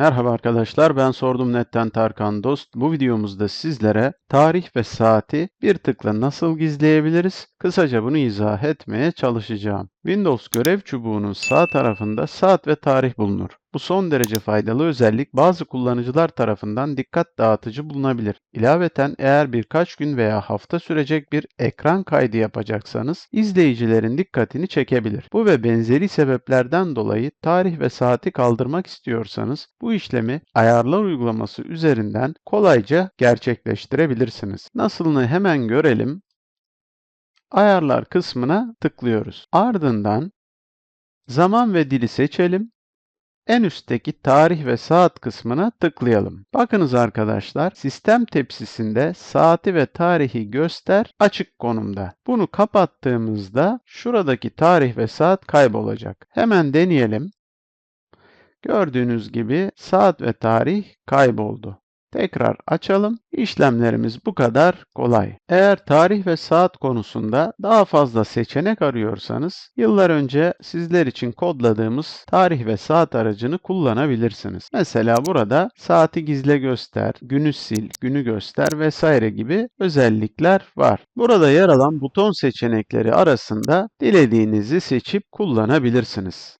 Merhaba arkadaşlar, ben Sordum Net'ten Tarkan Dost. Bu videomuzda sizlere tarih ve saati bir tıkla nasıl gizleyebiliriz? Kısaca bunu izah etmeye çalışacağım. Windows görev çubuğunun sağ tarafında saat ve tarih bulunur. Bu son derece faydalı özellik bazı kullanıcılar tarafından dikkat dağıtıcı bulunabilir. İlaveten eğer birkaç gün veya hafta sürecek bir ekran kaydı yapacaksanız izleyicilerin dikkatini çekebilir. Bu ve benzeri sebeplerden dolayı tarih ve saati kaldırmak istiyorsanız bu işlemi ayarlar uygulaması üzerinden kolayca gerçekleştirebilirsiniz. Nasılını hemen görelim. Ayarlar kısmına tıklıyoruz. Ardından zaman ve dili seçelim. En üstteki tarih ve saat kısmına tıklayalım. Bakınız arkadaşlar, sistem tepsisinde saati ve tarihi göster açık konumda. Bunu kapattığımızda şuradaki tarih ve saat kaybolacak. Hemen deneyelim. Gördüğünüz gibi saat ve tarih kayboldu. Tekrar açalım. İşlemlerimiz bu kadar kolay. Eğer tarih ve saat konusunda daha fazla seçenek arıyorsanız, yıllar önce sizler için kodladığımız tarih ve saat aracını kullanabilirsiniz. Mesela burada saati gizle göster, günü sil, günü göster vesaire gibi özellikler var. Burada yer alan buton seçenekleri arasında dilediğinizi seçip kullanabilirsiniz.